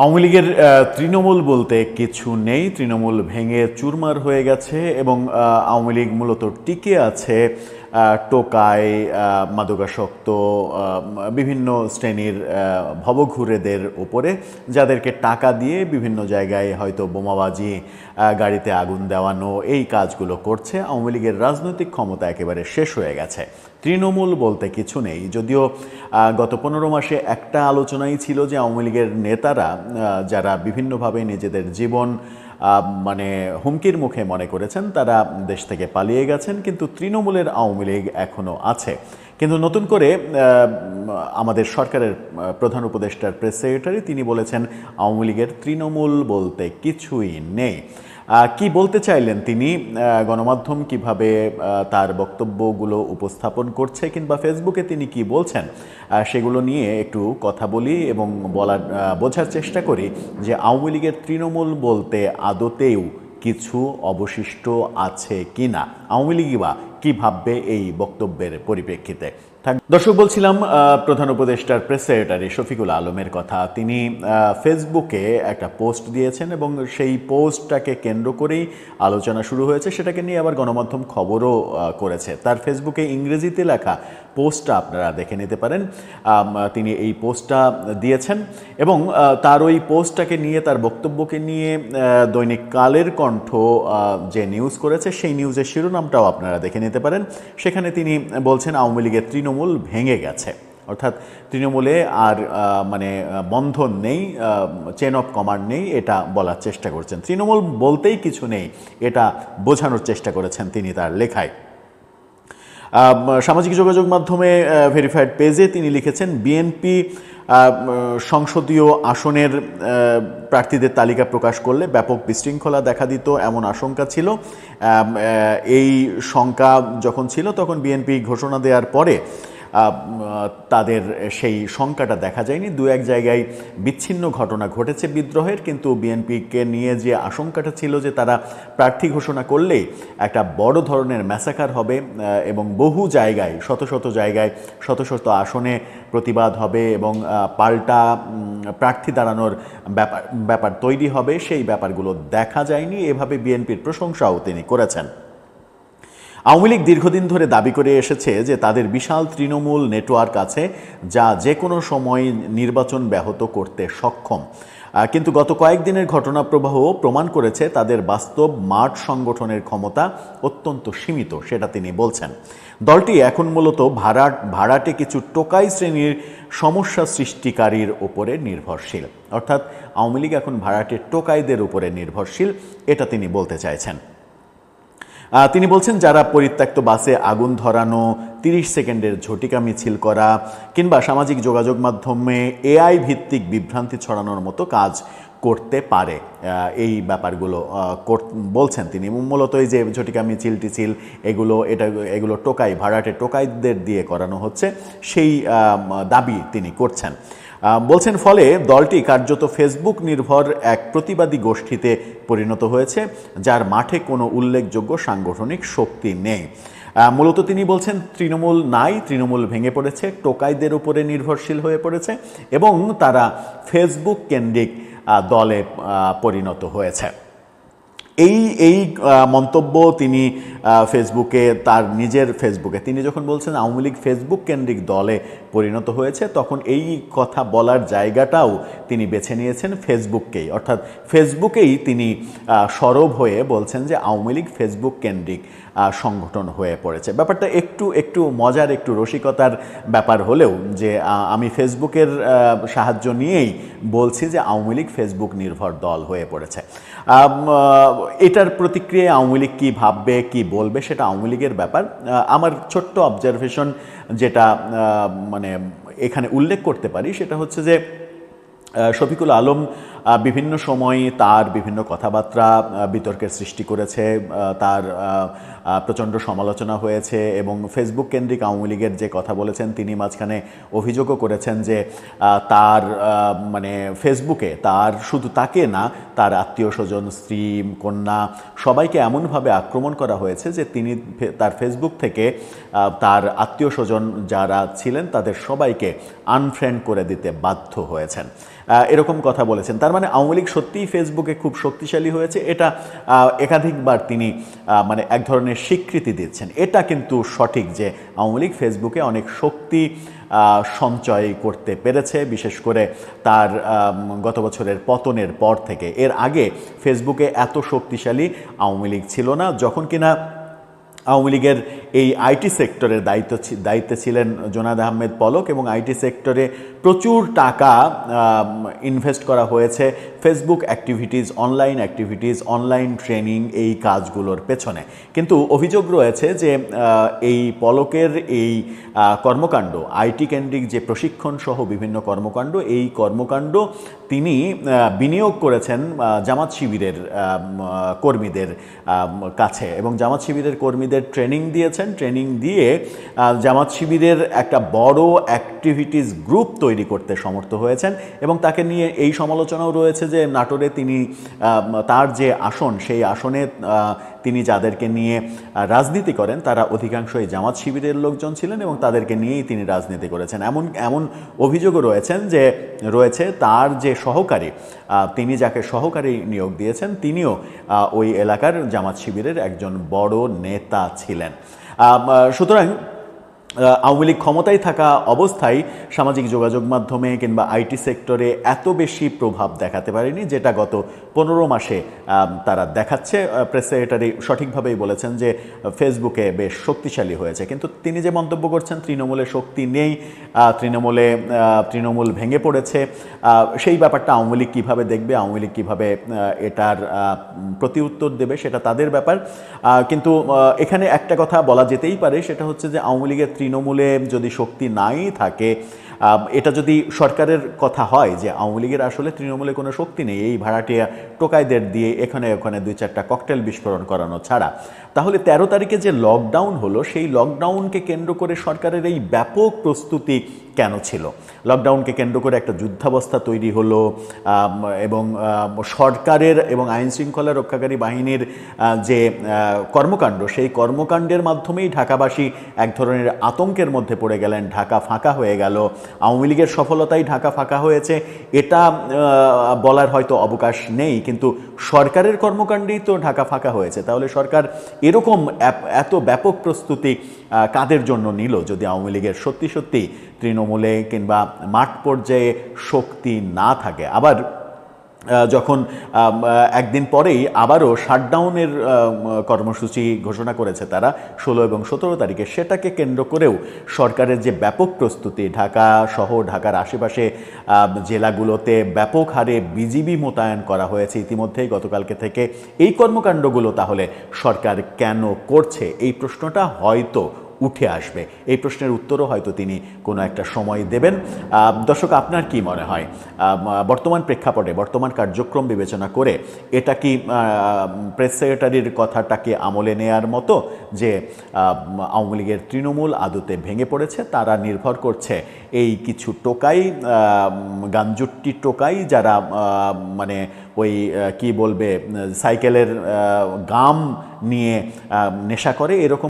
আওয়ামী লীগের তৃণমূল বলতে কিছু নেই। তৃণমূল ভেঙে চুরমার হয়ে গেছে এবং আওয়ামী লীগ মূলত টিকে আছে আহ, মাদকাসক্ত বিভিন্ন শ্রেণির ভবঘুরেদের ওপরে যাদেরকে টাকা দিয়ে বিভিন্ন জায়গায় হয়তো বোমাবাজি গাড়িতে আগুন দেওয়ানো এই কাজগুলো করছে। আওয়ামী লীগের রাজনৈতিক ক্ষমতা একেবারে শেষ হয়ে গেছে। তৃণমূল বলতে কিছু নেই। যদিও গত পনেরো মাসে একটা আলোচনাই ছিল যে আওয়ামী লীগের নেতারা যারা বিভিন্নভাবে নিজেদের জীবন মানে হুমকির মুখে মনে করেছেন, তারা দেশ থেকে পালিয়ে গেছেন, কিন্তু তৃণমূলের আওয়ামী লীগ এখনও আছে। কিন্তু নতুন করে আমাদের সরকারের প্রধান উপদেষ্টার প্রেস সেক্রেটারি, তিনি বলেছেন, আওয়ামী লীগের তৃণমূল বলতে কিছুই নেই। কি বলতে চাইলেন তিনি? গণমাধ্যম কীভাবে তার বক্তব্যগুলো উপস্থাপন করছে কিংবা ফেসবুকে তিনি কি বলছেন সেগুলো নিয়ে একটু কথা বলি এবং বলার বোঝার চেষ্টা করি যে আওয়ামী লীগের তৃণমূল বলতে আদতেও কিছু অবশিষ্ট আছে কিনা? আওয়ামী লীগই বা কী ভাববে এই বক্তব্যের পরিপ্রেক্ষিতে? দর্শক, বলছিলাম প্রধান উপদেষ্টার প্রেস সেক্রেটারি শফিকুল আলমের কথা। তিনি ফেসবুকে একটা পোস্ট দিয়েছেন এবং সেই পোস্টটাকে কেন্দ্র করেই আলোচনা শুরু হয়েছে। সেটাকে নিয়ে আবার গণমাধ্যম খবরও করেছে। তার ফেসবুকে ইংরেজিতে লেখা পোস্টটা আপনারা দেখে নিতে পারেন। তিনি এই পোস্টটা দিয়েছেন এবং তার ওই পোস্টটাকে নিয়ে, তার বক্তব্যকে নিয়ে দৈনিক কালের কণ্ঠ যে নিউজ করেছে, সেই নিউজের শিরোনামটাও আপনারা দেখে নিতে পারেন। সেখানে তিনি বলছেন, আওয়ামী লীগের তৃণমূল ভেঙে গেছে। অর্থাৎ তৃণমূলে আর মানে বন্ধন নেই চেন অফ কমান্ড নেই, এটা বলার চেষ্টা করছেন। তৃণমূল বলতেই কিছু নেই, এটা বোঝানোর চেষ্টা করেছেন তিনি তার লেখায়। সামাজিক যোগাযোগ মাধ্যমে ভেরিফাইড পেজে তিনি লিখেছেন, বিএনপি সংসদীয় আসনের প্রার্থীদের তালিকা প্রকাশ করলে ব্যাপক বিশৃঙ্খলা দেখা দিত, এমন আশঙ্কা ছিল। এই শঙ্কা যখন ছিল, তখন বিএনপি ঘোষণা দেওয়ার পরে তাদের সেই শঙ্কাটা দেখা যায়নি। দু এক জায়গায় বিচ্ছিন্ন ঘটনা ঘটেছে বিদ্রোহের, কিন্তু বিএনপিকে নিয়ে যে আশঙ্কাটা ছিল যে তারা প্রার্থী ঘোষণা করলেই একটা বড় ধরনের ম্যাসাকার হবে এবং বহু জায়গায়, শত শত জায়গায়, শত শত আসনে প্রতিবাদ হবে এবং পাল্টা প্রার্থী দাঁড়ানোর ব্যাপার ব্যাপার তৈরি হবে। সেই ব্যাপারগুলো দেখা যায়নি। এভাবে বিএনপির প্রশংসাও তিনি করেছেন। আওয়ামী লীগ দীর্ঘদিন ধরে দাবি করে এসেছে যে তাদের বিশাল তৃণমূল নেটওয়ার্ক আছে যা যে কোনো সময় নির্বাচন ব্যাহত করতে সক্ষম। কিন্তু গত কয়েকদিনের ঘটনা প্রবাহ প্রমাণ করেছে তাদের বাস্তব মাঠ সংগঠনের ক্ষমতা অত্যন্ত সীমিত, সেটা তিনি বলছেন। দলটি এখন মূলত ভাড়া, ভাড়াটে কিছু টোকাই শ্রেণির সমস্যা সৃষ্টিকারীর ওপরে নির্ভরশীল। অর্থাৎ আওয়ামী লীগ এখন ভাড়াটে টোকাইদের উপরে নির্ভরশীল, এটা তিনি বলতে চাইছেন। তিনি বলছেন, যারা পরিত্যক্ত বাসে আগুন ধরানো, তিরিশ সেকেন্ডের ঝটিকা মিছিল করা, কিংবা সামাজিক যোগাযোগ মাধ্যমে এআই ভিত্তিক বিভ্রান্তি ছড়ানোর মতো কাজ করতে পারে এই ব্যাপারগুলো বলছেন তিনি। মূলত এই যে ঝটিকা মিছিল, টিছিল, এগুলো, এটা, এগুলো টোকাই, ভাড়াটে টোকাইদের দিয়ে করানো হচ্ছে, সেই দাবি তিনি করছেন। বলছেন ফলে দলটি কার্যত ফেসবুক নির্ভর এক প্রতিবাদী গোষ্ঠীতে পরিণত হয়েছে, যার মাঠে কোনো উল্লেখযোগ্য সাংগঠনিক শক্তি নেই। মূলত তিনি বলছেন, তৃণমূল নাই, তৃণমূল ভেঙে পড়েছে, টোকাইদের উপরে নির্ভরশীল হয়ে পড়েছে এবং তারা ফেসবুক কেন্দ্রিক দলে পরিণত হয়েছে। এই এই মন্তব্য তিনি ফেসবুকে, তার নিজের ফেসবুকে, তিনি যখন বলছেন আওয়ামী লীগ ফেসবুক কেন্দ্রিক দলে পরিণত হয়েছে, তখন এই কথা বলার জায়গাটাও তিনি বেছে নিয়েছেন ফেসবুককেই। অর্থাৎ ফেসবুকেই তিনি সরব হয়ে বলছেন যে আওয়ামী লীগ ফেসবুক কেন্দ্রিক সংগঠন হয়ে পড়েছে। ব্যাপারটা একটু একটু মজার, একটু রসিকতার ব্যাপার হলেও যে আমি ফেসবুকের সাহায্য নিয়েই বলছি যে আওয়ামী লীগ ফেসবুক নির্ভর দল হয়ে পড়েছে। এটার প্রতিক্রিয়া আওয়ামী লীগ কী ভাববে, কি বলবে, সেটা আওয়ামী লীগের ব্যাপার। আমার ছোট্ট অবজারভেশন যেটা মানে এখানে উল্লেখ করতে পারি সেটা হচ্ছে যে শফিকুল আলম বিভিন্ন সময়ে তার বিভিন্ন কথাবার্তা বিতর্কের সৃষ্টি করেছে তার প্রচণ্ড সমালোচনা হয়েছে এবং ফেসবুক কেন্দ্রিক আওয়ামী লীগের যে কথা বলেছেন, তিনি মাঝখানে অভিযোগও করেছেন যে তার মানে ফেসবুকে তার শুধু তাকে না, তার আত্মীয় স্বজন, স্ত্রী, কন্যা সবাইকে এমনভাবে আক্রমণ করা হয়েছে যে তিনি তার ফেসবুক থেকে তার আত্মীয় স্বজন যারা ছিলেন, তাদের সবাইকে আনফ্রেন্ড করে দিতে বাধ্য হয়েছেন। এরকম কথা বলেছেন। তার মানে আওয়ামী লীগ সত্যিই ফেসবুকে খুব শক্তিশালী হয়েছে। এটা একাধিকবার তিনি মানে এক ধরনের স্বীকৃতি দিচ্ছেন। এটা কিন্তু সঠিক যে আওয়ামী লীগ ফেসবুকে অনেক শক্তি সঞ্চয় করতে পেরেছে, বিশেষ করে তার গত বছরের পতনের পর থেকে। এর আগে ফেসবুকে এত শক্তিশালী আওয়ামী লীগ ছিল না, যখন কিনা আওয়ামী লীগের এই আইটি সেক্টরের দায়িত্ব দায়িত্বে ছিলেন জোনাদ আহমেদ পলক এবং আইটি সেক্টরে প্রচুর টাকা ইনভেস্ট করা হয়েছে Facebook activities online activities online training এই কাজগুলোর পেছনে। কিন্তু অভিযোগ রয়েছে যে এই পলকের এই কর্মকাণ্ড, আইটি কেন্দ্রিক যে প্রশিক্ষণ সহ বিভিন্ন কর্মকাণ্ড, এই কর্মকাণ্ড তিনি বিনিয়োগ করেছেন জামাত শিবিরের কর্মীদের কাছে এবং জামাত শিবিরের কর্মীদের ট্রেনিং দিয়েছেন ট্রেনিং দিয়ে জামাত শিবিরের একটা বড় অ্যাক্টিভিটিস গ্রুপ তৈরি করতে সমর্থ হয়েছেন এবং তাকে নিয়ে এই সমালোচনাও রয়েছে যে নাটোরে তিনি তার যে আসন, সেই আসনে তিনি যাদেরকে নিয়ে রাজনীতি করেন, তারা অধিকাংশই জামাত শিবিরের লোকজন ছিলেন এবং তাদেরকে নিয়েই তিনি রাজনীতি করেছেন। এমন এমন অভিযোগও রয়েছেন যে, রয়েছে তার যে সহকারী তিনি যাকে সহকারী নিয়োগ দিয়েছেন, তিনিও ওই এলাকার জামাত শিবিরের একজন বড় নেতা ছিলেন। সুতরাং আওয়ামী লীগ ক্ষমতায় থাকা অবস্থায় সামাজিক যোগাযোগ মাধ্যমে কিংবা আইটি সেক্টরে এত বেশি প্রভাব দেখাতে পারেনি, যেটা গত পনেরো মাসে তারা দেখাচ্ছে। প্রেস সেক্রেটারি সঠিকভাবেই বলেছেন যে, ফেসবুকে বেশ শক্তিশালী হয়েছে। কিন্তু তিনি যে মন্তব্য করছেন, তৃণমূলে শক্তি নেই তৃণমূলে তৃণমূল ভেঙে পড়েছে সেই ব্যাপারটা আওয়ামী লীগ কীভাবে দেখবে, আওয়ামী লীগ কীভাবে এটার প্রতি উত্তর দেবে, সেটা তাদের ব্যাপার। কিন্তু এখানে একটা কথা বলা যেতেই পারে, সেটা হচ্ছে যে, আওয়ামী লীগের তৃণমূলে যদি শক্তি নাই থাকে এটা যদি সরকারের কথা হয় যে আওয়ামী লীগের আসলে তৃণমূলে কোনো শক্তি নেই, এই ভাড়াটিয়া টোকাইদের দিয়ে এখানে ওখানে দুই চারটা ককটেল বিস্ফোরণ করানো ছাড়া, তাহলে তেরো তারিখে যে লকডাউন হলো, সেই লকডাউনকে কেন্দ্র করে সরকারের এই ব্যাপক প্রস্তুতি কেন ছিল? লকডাউনকে কেন্দ্র করে একটা যুদ্ধাবস্থা তৈরি হলো এবং সরকারের এবং আইন শৃঙ্খলা রক্ষাকারী বাহিনীর যে কর্মকাণ্ড, সেই কর্মকাণ্ডের মাধ্যমেই ঢাকাবাসী এক ধরনের আতঙ্কের মধ্যে পড়ে গেলেন। ঢাকা ফাঁকা হয়ে গেল। আওয়ামী লীগের সফলতাই ঢাকা ফাঁকা হয়েছে। এটা বলার হয়তো অবকাশ নেই, কিন্তু সরকারের কর্মকাণ্ডেই তো ঢাকা ফাঁকা হয়েছে। তাহলে সরকার এরকম এত ব্যাপক প্রস্তুতি কাদের জন্য নিল যদি আওয়ামী লীগের সত্যি সত্যি তৃণমূলে কিংবা মাঠ পর্যায়ে শক্তি না থাকে। আবার যখন একদিন পরেই আবারও শাটডাউনের কর্মসূচি ঘোষণা করেছে তারা, ষোলো এবং সতেরো তারিখে সেটাকে কেন্দ্র করেও সরকারের যে ব্যাপক প্রস্তুতি, ঢাকা সহ ঢাকার আশেপাশে জেলাগুলোতে ব্যাপক হারে বিজিবি মোতায়েন করা হয়েছে ইতিমধ্যেই গতকালকে থেকে। এই কর্মকাণ্ডগুলো তাহলে সরকার কেন করছে? এই প্রশ্নটা হয়তো উঠে আসবে। এই প্রশ্নের উত্তরও হয়তো তিনি কোনো একটা সময় দেবেন। দর্শক, আপনার কি মনে হয়? বর্তমান প্রেক্ষাপটে, বর্তমান কার্যক্রম বিবেচনা করে এটা কি প্রেস সেক্রেটারির কথাটাকে আমলে নেয়ার মতো যে আওয়ামী লীগের তৃণমূল আদতে ভেঙে পড়েছে, তারা নির্ভর করছে এই কিছু টোকাই গাঞ্জুট্টি টোকাই যারা মানে ওই কি বলবে, সাইকেলের গাম নিয়ে নেশা করে, এরকম